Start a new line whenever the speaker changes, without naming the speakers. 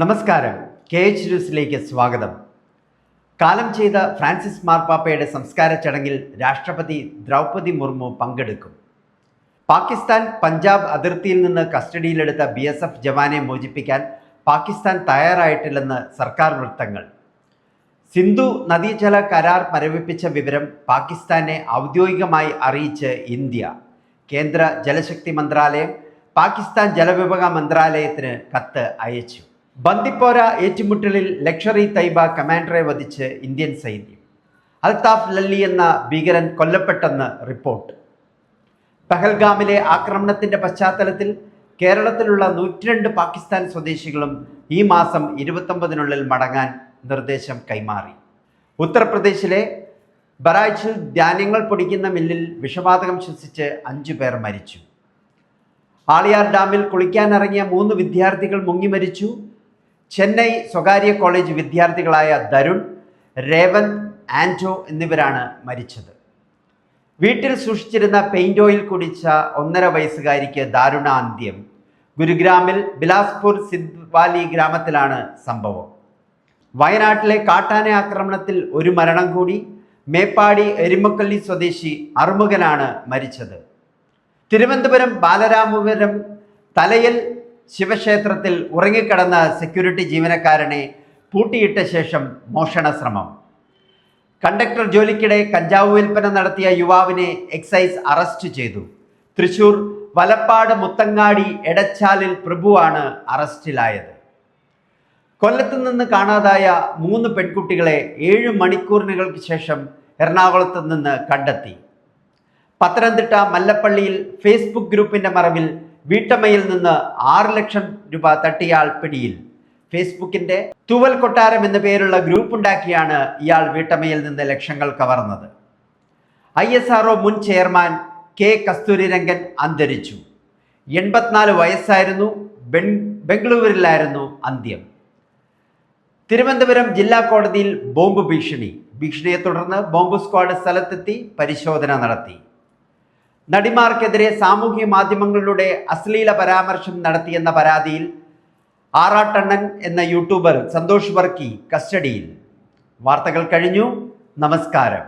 നമസ്കാരം. K H ന്യൂസിലേക്ക് സ്വാഗതം. കാലം ചെയ്ത ഫ്രാൻസിസ് മാർപ്പാപ്പയുടെ സംസ്കാര ചടങ്ങിൽ രാഷ്ട്രപതി ദ്രൗപദി മുർമു പങ്കെടുക്കും. പാകിസ്ഥാൻ പഞ്ചാബ് അതിർത്തിയിൽ നിന്ന് കസ്റ്റഡിയിലെടുത്ത ബി എസ് എഫ് ജവാനെ മോചിപ്പിക്കാൻ പാകിസ്ഥാൻ തയ്യാറായിട്ടില്ലെന്ന് സർക്കാർ വൃത്തങ്ങൾ. സിന്ധു നദീജല കരാർ മരവിപ്പിച്ച വിവരം പാകിസ്ഥാനെ ഔദ്യോഗികമായി അറിയിച്ച് ഇന്ത്യ. കേന്ദ്ര ജലശക്തി മന്ത്രാലയം പാകിസ്ഥാൻ ജലവിഭവ മന്ത്രാലയത്തിന് കത്ത് അയച്ചു. ബന്ദിപ്പോര ഏറ്റുമുട്ടലിൽ ലക്ഷറി തൈബ കമാൻഡറെ വധിച്ച് ഇന്ത്യൻ സൈന്യം. അൽതാഫ് ലല്ലി എന്ന ഭീകരൻ കൊല്ലപ്പെട്ടെന്ന് റിപ്പോർട്ട്. പഹൽഗാമിലെ ആക്രമണത്തിന്റെ പശ്ചാത്തലത്തിൽ കേരളത്തിലുള്ള നൂറ്റിരണ്ട് പാകിസ്ഥാൻ സ്വദേശികളും ഈ മാസം ഇരുപത്തൊമ്പതിനുള്ളിൽ മടങ്ങാൻ നിർദ്ദേശം കൈമാറി. ഉത്തർപ്രദേശിലെ ബറായിച്ചിൽ ധാന്യങ്ങൾ പൊടിക്കുന്ന മില്ലിൽ വിഷവാതകം ശ്വസിച്ച് അഞ്ചു പേർ മരിച്ചു. ആളിയാർ ഡാമിൽ കുളിക്കാനിറങ്ങിയ മൂന്ന് വിദ്യാർത്ഥികൾ മുങ്ങി മരിച്ചു. ചെന്നൈ സ്വകാര്യ കോളേജ് വിദ്യാർത്ഥികളായ ദരുൺ രേവന്ത് ആന്റോ എന്നിവരാണ് മരിച്ചത്. വീട്ടിൽ സൂക്ഷിച്ചിരുന്ന പെയിന്റ് ഓയിൽ കുടിച്ച ഒന്നര വയസ്സുകാരിക്ക് ദാരുണ അന്ത്യം ഗുരുഗ്രാമിൽ ബിലാസ്പൂർ സിദ്വാലി ഗ്രാമത്തിലാണ് സംഭവം. വയനാട്ടിലെ കാട്ടാന ആക്രമണത്തിൽ ഒരു മരണം കൂടി മേപ്പാടി എരുമക്കള്ളി സ്വദേശി അറുമുഖനാണ് മരിച്ചത്. തിരുവനന്തപുരം ബാലരാമപുരം തലയിൽ ശിവക്ഷേത്രത്തിൽ ഉറങ്ങിക്കിടന്ന സെക്യൂരിറ്റി ജീവനക്കാരനെ പൂട്ടിയിട്ട ശേഷം മോഷണ ശ്രമം കണ്ടക്ടർ ജോലിക്കിടെ കഞ്ചാവ് വിൽപ്പന നടത്തിയ യുവാവിനെ എക്സൈസ് അറസ്റ്റ് ചെയ്തു. തൃശൂർ വലപ്പാട് മുത്തങ്ങാടി എടച്ചാലിൽ പ്രഭുവാണ് അറസ്റ്റിലായത്. കൊല്ലത്തു നിന്ന് കാണാതായ മൂന്ന് പെൺകുട്ടികളെ ഏഴ് മണിക്കൂറിനുകൾക്ക് ശേഷം എറണാകുളത്ത് നിന്ന് കണ്ടെത്തി. പത്തനംതിട്ട മല്ലപ്പള്ളിയിൽ ഫേസ്ബുക്ക് ഗ്രൂപ്പിന്റെ മറവിൽ വീട്ടമ്മയിൽ നിന്ന് ആറ് ലക്ഷം രൂപ തട്ടിയാൾ പിടിയിൽ. ഫേസ്ബുക്കിന്റെ തുവൽ കൊട്ടാരം എന്ന പേരുള്ള ഗ്രൂപ്പ് ഉണ്ടാക്കിയാണ് ഇയാൾ വീട്ടമ്മയിൽ നിന്ന് ലക്ഷങ്ങൾ കവർന്നത്. ഐ എസ് ആർ മുൻ ചെയർമാൻ കെ കസ്തൂരിരംഗൻ അന്തരിച്ചു. എൺപത്തിനാല് വയസ്സായിരുന്നു ബംഗളൂരിലായിരുന്നു അന്ത്യം. തിരുവനന്തപുരം ജില്ലാ കോടതിയിൽ ബോംബ് ഭീഷണി. ഭീഷണിയെ തുടർന്ന് ബോംബ് സ്ക്വാഡ് സ്ഥലത്തെത്തി പരിശോധന നടത്തി. നടിമാർക്കെതിരെ സാമൂഹ്യ മാധ്യമങ്ങളിലൂടെ അശ്ലീല പരാമർശം നടത്തിയെന്ന പരാതിയിൽ ആറാട്ടണ്ണൻ എന്ന യൂട്യൂബർ സന്തോഷ് വർക്കി കസ്റ്റഡിയിൽ. വാർത്തകൾ കഴിഞ്ഞു. നമസ്കാരം.